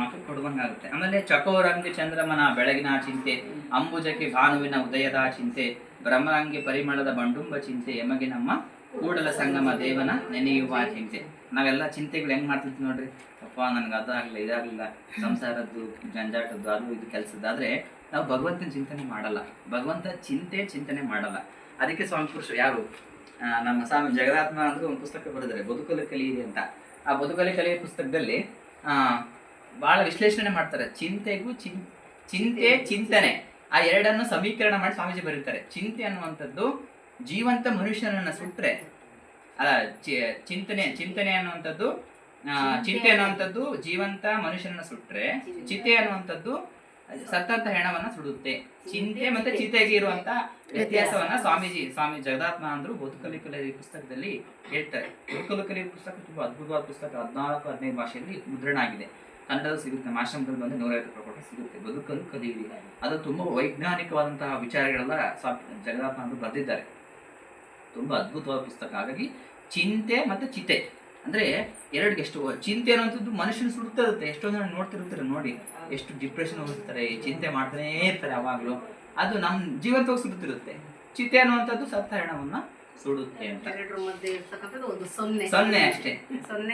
ಮಕ್ಕಳು ಕೊಡುವಂಗಾಗುತ್ತೆ. ಆಮೇಲೆ ಚಕೋರಂಗಿ ಚಂದ್ರಮನ ಬೆಳಗಿನ ಚಿಂತೆ, ಅಂಬುಜಕ್ಕೆ ಭಾನುವಿನ ಉದಯದ ಚಿಂತೆ, ಬ್ರಹ್ಮರಂಗಿ ಪರಿಮಳದ ಬಂಡುಂಬ ಚಿಂತೆ, ಎಮಗೆ ನಮ್ಮ ಕೂಡಲ ಸಂಗಮ ದೇವನ ನೆನೆಯುವ ಚಿಂತೆ. ನಾವೆಲ್ಲ ಚಿಂತೆಗಳು ಹೆಂಗ್ ಮಾಡ್ತಿರ್ತೀವಿ ನೋಡ್ರಿ. ಅಪ್ಪ, ನನ್ಗೆ ಅದಾಗ್ಲಿಲ್ಲ, ಇದಾಗ್ಲಿಲ್ಲ. ಸಂಸಾರದ್ದು, ಜಂಜಾಟದ್ದು, ಅದು ಇದು ಕೆಲಸದ್ದಾದ್ರೆ ನಾವು ಭಗವಂತನ ಚಿಂತನೆ ಮಾಡಲ್ಲ. ಭಗವಂತ ಚಿಂತೆ ಚಿಂತನೆ ಮಾಡಲ್ಲ. ಅದಕ್ಕೆ ಸ್ವಾಮಿ ಪುರುಷರು ಯಾರು? ನಮ್ಮ ಸ್ವಾಮಿ ಜಗದಾತ್ಮ ಅಂದ್ರೆ ಒಂದು ಪುಸ್ತಕ ಬರೆದರೆ, ಬದುಕಲು ಕಲಿಯಿರಿ ಅಂತ. ಆ ಬದುಕಲು ಕಲಿಯ ಪುಸ್ತಕದಲ್ಲಿ, ಆ ಬಹಳ ವಿಶ್ಲೇಷಣೆ ಮಾಡ್ತಾರೆ. ಚಿಂತೆಗೂ ಚಿನ್ ಚಿಂತೆ ಚಿಂತನೆ. ಆ ಎರಡನ್ನು ಸಮೀಕರಣ ಮಾಡಿ ಸ್ವಾಮೀಜಿ ಬರೀತಾರೆ. ಚಿಂತೆ ಅನ್ನುವಂಥದ್ದು ಜೀವಂತ ಮನುಷ್ಯನನ್ನ ಸುಟ್ರೆ ಅಲ್ಲ ಚಿಂತನೆ ಚಿಂತನೆ ಅನ್ನುವಂಥದ್ದು ಆ, ಚಿಂತೆ. ಅನ್ನುವಂಥದ್ದು ಜೀವಂತ ಮನುಷ್ಯನನ್ನ ಸುಟ್ರೆ ಚಿತೆ ಅನ್ನುವಂಥದ್ದು ಸತ್ತಂತ ಹೆಣವನ್ನ ಸುಡುತ್ತೆ. ಚಿಂತೆ ಮತ್ತೆ ಚಿತೆಗೆ ಇರುವಂತ ವ್ಯತ್ಯಾಸವನ್ನ ಸ್ವಾಮೀಜಿ ಸ್ವಾಮಿ ಜಗದಾತ್ಮ ಅಂದ್ರು ಬದುಕಲಿ ಕಲಿಯ ಪುಸ್ತಕದಲ್ಲಿ ಹೇಳ್ತಾರೆ. ಬದುಕಲು ಕಲಿಯ ಪುಸ್ತಕ ತುಂಬಾ ಅದ್ಭುತವಾದ ಪುಸ್ತಕ. ಹದಿನಾಲ್ಕು ಹದಿನೈದು ಭಾಷೆಯಲ್ಲಿ ಮುದ್ರಣ ಆಗಿದೆ ಕನ್ನಡ ಸಿಗುತ್ತೆ. ಮಾಶ್ರಮದಲ್ಲಿ ಆಶ್ರಮದಲ್ಲಿ ಬಂದು ನೂರೈವತ್ತು ರೂಪಾಯಿ ಕೊಟ್ಟರೆ ಸಿಗುತ್ತೆ. ಬದುಕಲು ಕಲಿಯಿರಿ ಅದು ತುಂಬಾ ವೈಜ್ಞಾನಿಕವಾದಂತಹ ವಿಚಾರಗಳೆಲ್ಲ ಸಾ ಜಗದಾತ್ಮ ಅಂತ ಬರೆದಿದ್ದಾರೆ. ತುಂಬಾ ಅದ್ಭುತವಾದ ಪುಸ್ತಕ. ಹಾಗಾಗಿ ಚಿಂತೆ ಮತ್ತು ಚಿತೆ. ಅಂದ್ರೆ ಎರಡು ಎಷ್ಟು ಚಿಂತೆ ಅನ್ನೋಂಥದ್ದು ಮನುಷ್ಯನ ಸುಡುತ್ತಿರುತ್ತೆ ಎಷ್ಟೊಂದು ಜನ ನೋಡ್ತಿರ್ತಾರೆ ನೋಡಿ. ಎಷ್ಟು ಡಿಪ್ರೆಷನ್ ಹೋಗ್ತಾರೆ ಚಿಂತೆ ಮಾಡ್ತಾನೇ ಇರ್ತಾರೆ ಯಾವಾಗಲೂ ಅದು ನಮ್ಮ ಜೀವಂತವಾಗಿ ಸುಡುತ್ತಿರುತ್ತೆ. ಚಿತೆ ಅನ್ನುವಂಥದ್ದು ಸತ್ತ ಹೆಣವನ್ನು ಸುಡುತ್ತೆ ಅಂತ. ಸೊನ್ನೆ ಅಷ್ಟೇ. ಸೊನ್ನೆ.